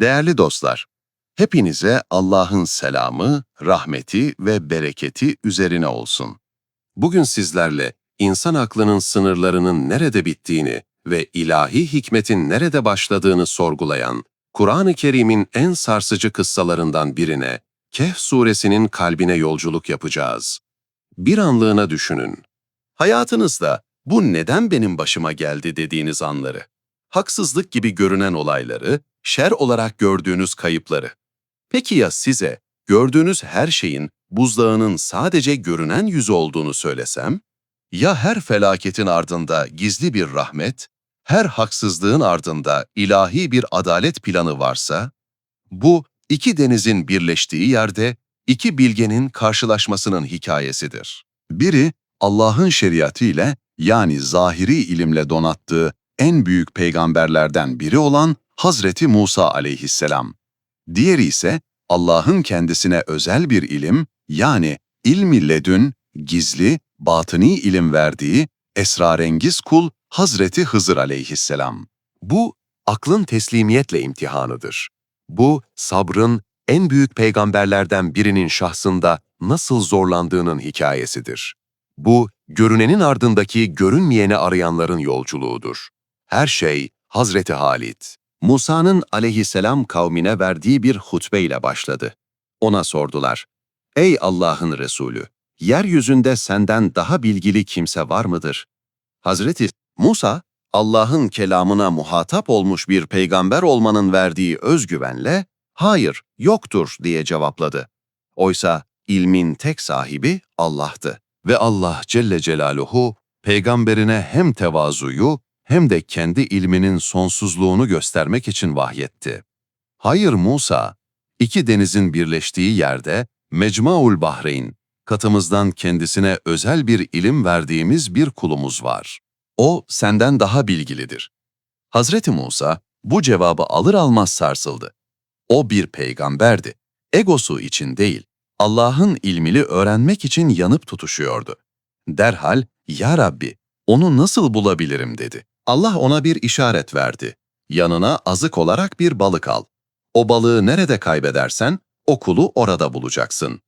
Değerli dostlar, hepinize Allah'ın selamı, rahmeti ve bereketi üzerine olsun. Bugün sizlerle insan aklının sınırlarının nerede bittiğini ve ilahi hikmetin nerede başladığını sorgulayan, Kur'an-ı Kerim'in en sarsıcı kıssalarından birine, Kehf suresinin kalbine yolculuk yapacağız. Bir anlığına düşünün. Hayatınızda bu neden benim başıma geldi dediğiniz anları, haksızlık gibi görünen olayları, şer olarak gördüğünüz kayıpları. Peki ya size gördüğünüz her şeyin buzdağının sadece görünen yüzü olduğunu söylesem? Ya her felaketin ardında gizli bir rahmet, her haksızlığın ardında ilahi bir adalet planı varsa? Bu iki denizin birleştiği yerde iki bilgenin karşılaşmasının hikayesidir. Biri Allah'ın şeriatı ile yani zahiri ilimle donattığı en büyük peygamberlerden biri olan Hazreti Musa aleyhisselam. Diğeri ise Allah'ın kendisine özel bir ilim yani ilmi ledün, gizli, batıni ilim verdiği esrarengiz kul Hazreti Hızır aleyhisselam. Bu aklın teslimiyetle imtihanıdır. Bu sabrın en büyük peygamberlerden birinin şahsında nasıl zorlandığının hikayesidir. Bu görünenin ardındaki görünmeyeni arayanların yolculuğudur. Her şey Hazreti Halit. Musa'nın aleyhisselam kavmine verdiği bir hutbeyle başladı. Ona sordular, Ey Allah'ın Resulü, yeryüzünde senden daha bilgili kimse var mıdır? Hazreti Musa, Allah'ın kelamına muhatap olmuş bir peygamber olmanın verdiği özgüvenle, hayır, yoktur diye cevapladı. Oysa ilmin tek sahibi Allah'tı. Ve Allah Celle Celaluhu, peygamberine hem tevazuyu hem de kendi ilminin sonsuzluğunu göstermek için vahyetti. Hayır Musa, iki denizin birleştiği yerde Mecmuaul Bahreyn, katımızdan kendisine özel bir ilim verdiğimiz bir kulumuz var. O senden daha bilgilidir. Hazreti Musa bu cevabı alır almaz sarsıldı. O bir peygamberdi. Egosu için değil, Allah'ın ilmini öğrenmek için yanıp tutuşuyordu. Derhal, Ya Rabbi, onu nasıl bulabilirim dedi. Allah ona bir işaret verdi. Yanına azık olarak bir balık al. O balığı nerede kaybedersen, o kulu orada bulacaksın.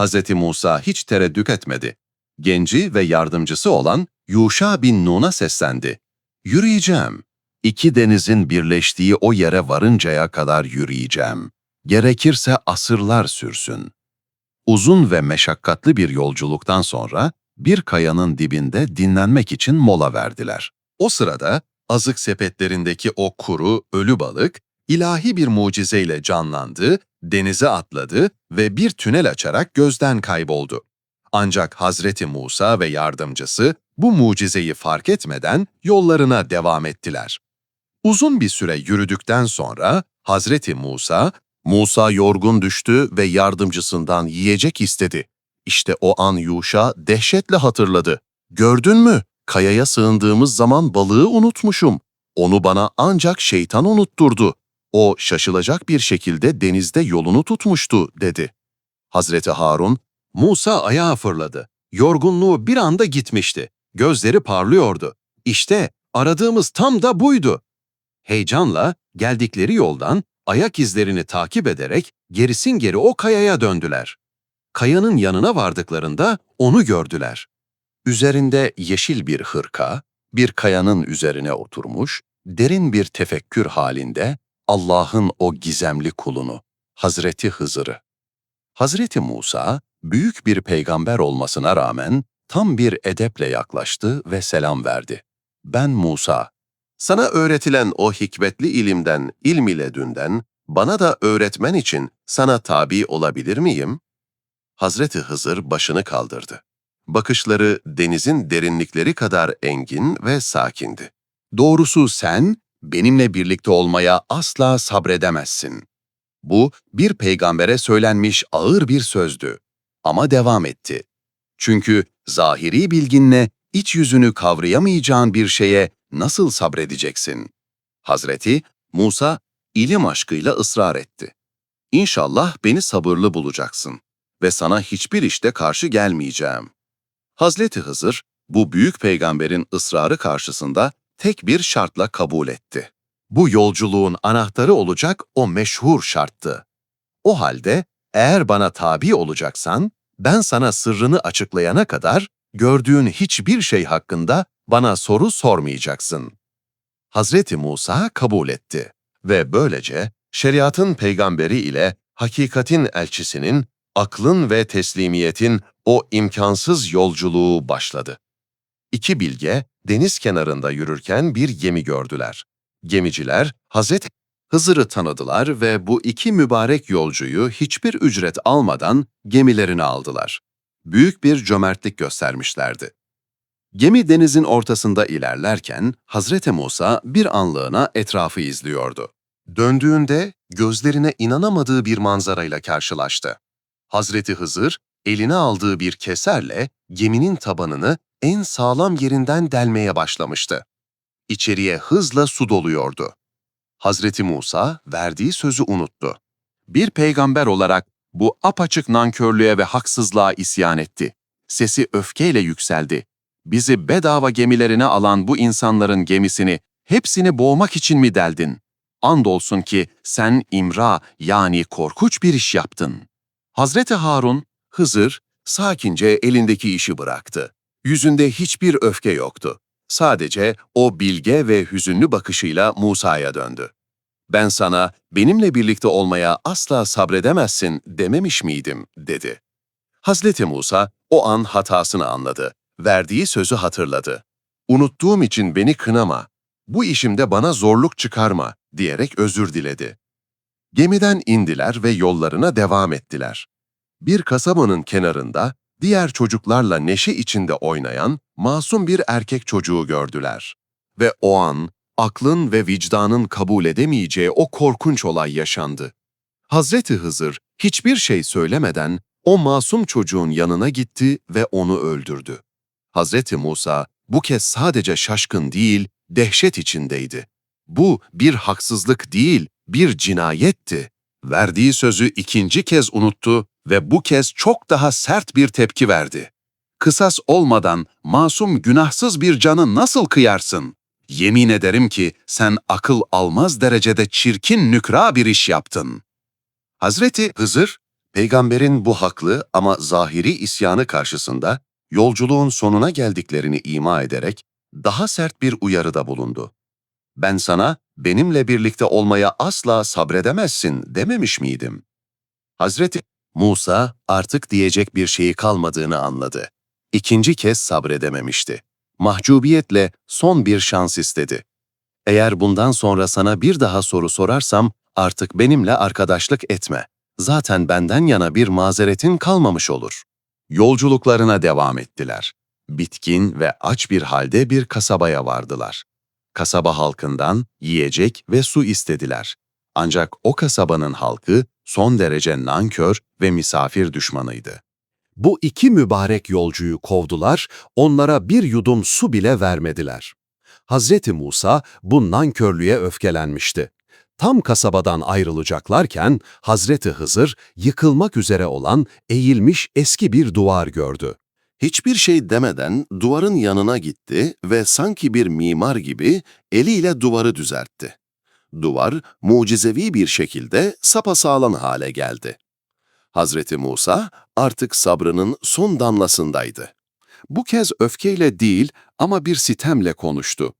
Hz. Musa hiç tereddüt etmedi. Genci ve yardımcısı olan Yuşa bin Nun'a seslendi. Yürüyeceğim. İki denizin birleştiği o yere varıncaya kadar yürüyeceğim. Gerekirse asırlar sürsün. Uzun ve meşakkatli bir yolculuktan sonra bir kayanın dibinde dinlenmek için mola verdiler. O sırada azık sepetlerindeki o kuru, ölü balık ilahi bir mucizeyle canlandı, denize atladı ve bir tünel açarak gözden kayboldu. Ancak Hazreti Musa ve yardımcısı bu mucizeyi fark etmeden yollarına devam ettiler. Uzun bir süre yürüdükten sonra Hazreti Musa, Musa yorgun düştü ve yardımcısından yiyecek istedi. İşte o an Yuşa dehşetle hatırladı. Gördün mü? Kayaya sığındığımız zaman balığı unutmuşum. Onu bana ancak şeytan unutturdu. O şaşılacak bir şekilde denizde yolunu tutmuştu, dedi. Hazreti Harun, Musa ayağa fırladı. Yorgunluğu bir anda gitmişti. Gözleri parlıyordu. İşte aradığımız tam da buydu. Heyecanla geldikleri yoldan ayak izlerini takip ederek gerisin geri o kayaya döndüler. Kayanın yanına vardıklarında onu gördüler. Üzerinde yeşil bir hırka, bir kayanın üzerine oturmuş, derin bir tefekkür halinde Allah'ın o gizemli kulunu, Hazreti Hızır'ı. Hazreti Musa, büyük bir peygamber olmasına rağmen tam bir edeple yaklaştı ve selam verdi. Ben Musa. Sana öğretilen o hikmetli ilimden, ilm ile dünden, bana da öğretmen için sana tabi olabilir miyim? Hazreti Hızır başını kaldırdı. Bakışları denizin derinlikleri kadar engin ve sakindi. Doğrusu sen, benimle birlikte olmaya asla sabredemezsin. Bu, bir peygambere söylenmiş ağır bir sözdü. Ama devam etti. Çünkü zahiri bilginle iç yüzünü kavrayamayacağın bir şeye nasıl sabredeceksin? Hazreti Musa ilim aşkıyla ısrar etti. İnşallah beni sabırlı bulacaksın ve sana hiçbir işte karşı gelmeyeceğim. Hazreti Hızır bu büyük peygamberin ısrarı karşısında tek bir şartla kabul etti. Bu yolculuğun anahtarı olacak o meşhur şarttı. O halde eğer bana tabi olacaksan, ben sana sırrını açıklayana kadar gördüğün hiçbir şey hakkında bana soru sormayacaksın. Hazreti Musa kabul etti ve böylece şeriatın peygamberi ile hakikatin elçisinin, aklın ve teslimiyetin o imkansız yolculuğu başladı. İki bilge deniz kenarında yürürken bir gemi gördüler. Gemiciler Hazreti Hızır'ı tanıdılar ve bu iki mübarek yolcuyu hiçbir ücret almadan gemilerine aldılar. Büyük bir cömertlik göstermişlerdi. Gemi denizin ortasında ilerlerken Hazreti Musa bir anlığına etrafı izliyordu. Döndüğünde gözlerine inanamadığı bir manzarayla karşılaştı. Hazreti Hızır eline aldığı bir keserle geminin tabanını en sağlam yerinden delmeye başlamıştı. İçeriye hızla su doluyordu. Hazreti Musa verdiği sözü unuttu. Bir peygamber olarak bu apaçık nankörlüğe ve haksızlığa isyan etti. Sesi öfkeyle yükseldi. Bizi bedava gemilerine alan bu insanların gemisini, hepsini boğmak için mi deldin? Andolsun ki sen imra yani korkunç bir iş yaptın. Hazreti Harun, Hızır, sakince elindeki işi bıraktı. Yüzünde hiçbir öfke yoktu. Sadece o bilge ve hüzünlü bakışıyla Musa'ya döndü. Ben sana benimle birlikte olmaya asla sabredemezsin dememiş miydim, dedi. Hazreti Musa o an hatasını anladı, verdiği sözü hatırladı. Unuttuğum için beni kınama, bu işimde bana zorluk çıkarma diyerek özür diledi. Gemiden indiler ve yollarına devam ettiler. Bir kasabanın kenarında diğer çocuklarla neşe içinde oynayan masum bir erkek çocuğu gördüler. Ve o an aklın ve vicdanın kabul edemeyeceği o korkunç olay yaşandı. Hazreti Hızır hiçbir şey söylemeden o masum çocuğun yanına gitti ve onu öldürdü. Hazreti Musa bu kez sadece şaşkın değil, dehşet içindeydi. Bu bir haksızlık değil, bir cinayetti. Verdiği sözü ikinci kez unuttu ve bu kez çok daha sert bir tepki verdi. Kısas olmadan masum günahsız bir canı nasıl kıyarsın? Yemin ederim ki sen akıl almaz derecede çirkin nükra bir iş yaptın. Hazreti Hızır, peygamberin bu haklı ama zahiri isyanı karşısında yolculuğun sonuna geldiklerini ima ederek daha sert bir uyarıda bulundu. Ben sana benimle birlikte olmaya asla sabredemezsin dememiş miydim? Hazreti Musa artık diyecek bir şeyi kalmadığını anladı. İkinci kez sabredememişti. Mahcubiyetle son bir şans istedi. Eğer bundan sonra sana bir daha soru sorarsam artık benimle arkadaşlık etme. Zaten benden yana bir mazeretin kalmamış olur. Yolculuklarına devam ettiler. Bitkin ve aç bir halde bir kasabaya vardılar. Kasaba halkından yiyecek ve su istediler. Ancak o kasabanın halkı son derece nankör ve misafir düşmanıydı. Bu iki mübarek yolcuyu kovdular, onlara bir yudum su bile vermediler. Hazreti Musa bu nankörlüğe öfkelenmişti. Tam kasabadan ayrılacaklarken Hazreti Hızır yıkılmak üzere olan eğilmiş eski bir duvar gördü. Hiçbir şey demeden duvarın yanına gitti ve sanki bir mimar gibi eliyle duvarı düzeltti. Duvar mucizevi bir şekilde sapasağlam hale geldi. Hazreti Musa artık sabrının son damlasındaydı. Bu kez öfkeyle değil ama bir sitemle konuştu.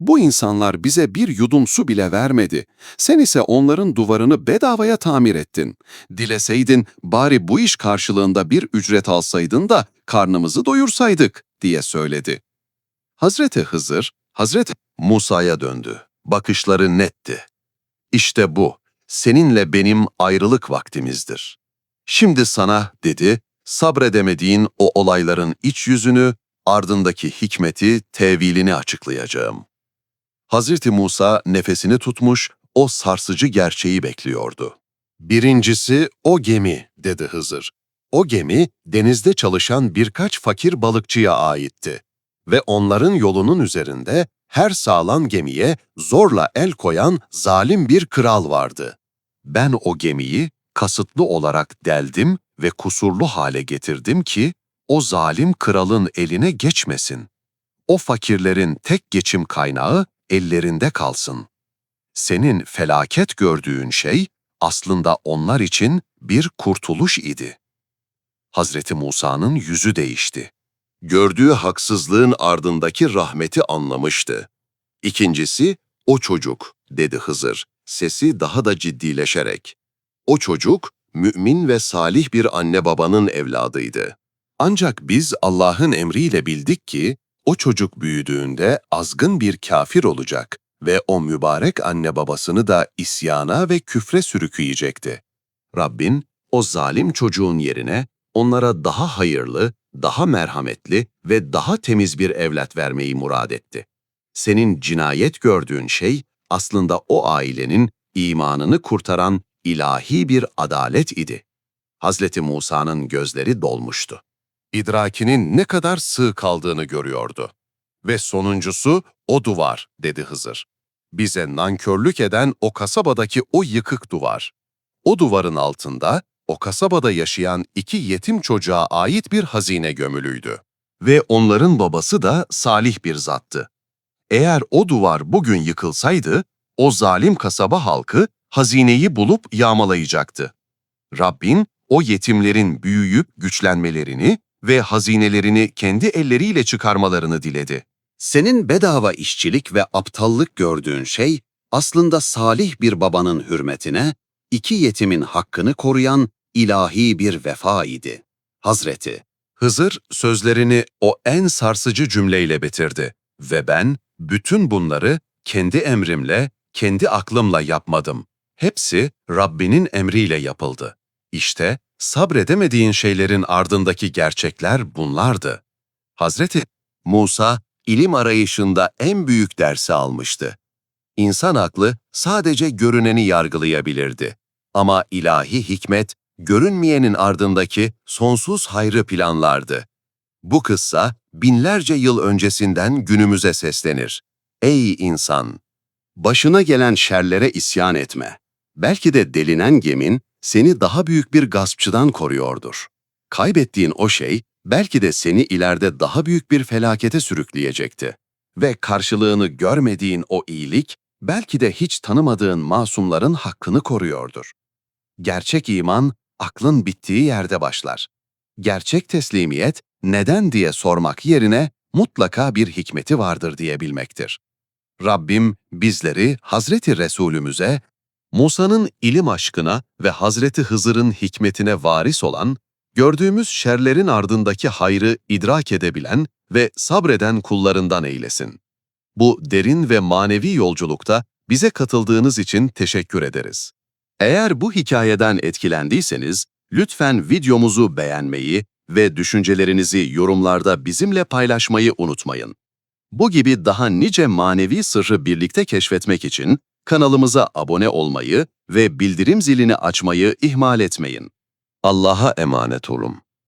Bu insanlar bize bir yudum su bile vermedi. Sen ise onların duvarını bedavaya tamir ettin. Dileseydin bari bu iş karşılığında bir ücret alsaydın da karnımızı doyursaydık diye söyledi. Hazreti Hızır, Hazreti Musa'ya döndü. Bakışları netti. İşte bu, seninle benim ayrılık vaktimizdir. Şimdi sana, dedi, sabredemediğin o olayların iç yüzünü, ardındaki hikmeti, tevilini açıklayacağım. Hazreti Musa nefesini tutmuş, o sarsıcı gerçeği bekliyordu. Birincisi o gemi, dedi Hızır. O gemi denizde çalışan birkaç fakir balıkçıya aitti ve onların yolunun üzerinde her sağlam gemiye zorla el koyan zalim bir kral vardı. Ben o gemiyi kasıtlı olarak deldim ve kusurlu hale getirdim ki o zalim kralın eline geçmesin. O fakirlerin tek geçim kaynağı ellerinde kalsın. senin felaket gördüğün şey aslında onlar için bir kurtuluş idi. Hazreti Musa'nın yüzü değişti. Gördüğü haksızlığın ardındaki rahmeti anlamıştı. İkincisi, o çocuk, dedi Hızır, sesi daha da ciddileşerek. O çocuk, mümin ve salih bir anne babanın evladıydı. Ancak biz Allah'ın emriyle bildik ki, o çocuk büyüdüğünde azgın bir kafir olacak ve o mübarek anne babasını da isyana ve küfre sürükleyecekti. Rabbin, o zalim çocuğun yerine onlara daha hayırlı, daha merhametli ve daha temiz bir evlat vermeyi murad etti. Senin cinayet gördüğün şey aslında o ailenin imanını kurtaran ilahi bir adalet idi. Hazreti Musa'nın gözleri dolmuştu. İdrakinin ne kadar sığ kaldığını görüyordu. Ve sonuncusu o duvar, dedi Hızır. Bize nankörlük eden o kasabadaki o yıkık duvar. O duvarın altında o kasabada yaşayan iki yetim çocuğa ait bir hazine gömülüydü. Ve onların babası da salih bir zattı. Eğer o duvar bugün yıkılsaydı, o zalim kasaba halkı hazineyi bulup yağmalayacaktı. Rabbin o yetimlerin büyüyüp güçlenmelerini ve hazinelerini kendi elleriyle çıkarmalarını diledi. Senin bedava işçilik ve aptallık gördüğün şey aslında salih bir babanın hürmetine iki yetimin hakkını koruyan ilahi bir vefa idi. Hazreti Hızır sözlerini o en sarsıcı cümleyle bitirdi ve ben bütün bunları kendi emrimle, kendi aklımla yapmadım. Hepsi Rabbinin emriyle yapıldı. İşte sabredemediğin şeylerin ardındaki gerçekler bunlardı. Hazreti Musa ilim arayışında en büyük dersi almıştı. İnsan aklı sadece görüneni yargılayabilirdi. Ama ilahi hikmet, görünmeyenin ardındaki sonsuz hayrı planlardı. Bu kıssa binlerce yıl öncesinden günümüze seslenir. Ey insan! Başına gelen şerlere isyan etme. Belki de delinen gemin seni daha büyük bir gaspçıdan koruyordur. Kaybettiğin o şey belki de seni ileride daha büyük bir felakete sürükleyecekti. Ve karşılığını görmediğin o iyilik belki de hiç tanımadığın masumların hakkını koruyordur. Gerçek iman aklın bittiği yerde başlar. Gerçek teslimiyet neden diye sormak yerine mutlaka bir hikmeti vardır diyebilmektir. Rabbim bizleri Hazreti Resulümüze, Musa'nın ilim aşkına ve Hazreti Hızır'ın hikmetine varis olan, gördüğümüz şerlerin ardındaki hayrı idrak edebilen ve sabreden kullarından eylesin. Bu derin ve manevi yolculukta bize katıldığınız için teşekkür ederiz. Eğer bu hikayeden etkilendiyseniz, lütfen videomuzu beğenmeyi ve düşüncelerinizi yorumlarda bizimle paylaşmayı unutmayın. Bu gibi daha nice manevi sırrı birlikte keşfetmek için kanalımıza abone olmayı ve bildirim zilini açmayı ihmal etmeyin. Allah'a emanet olun.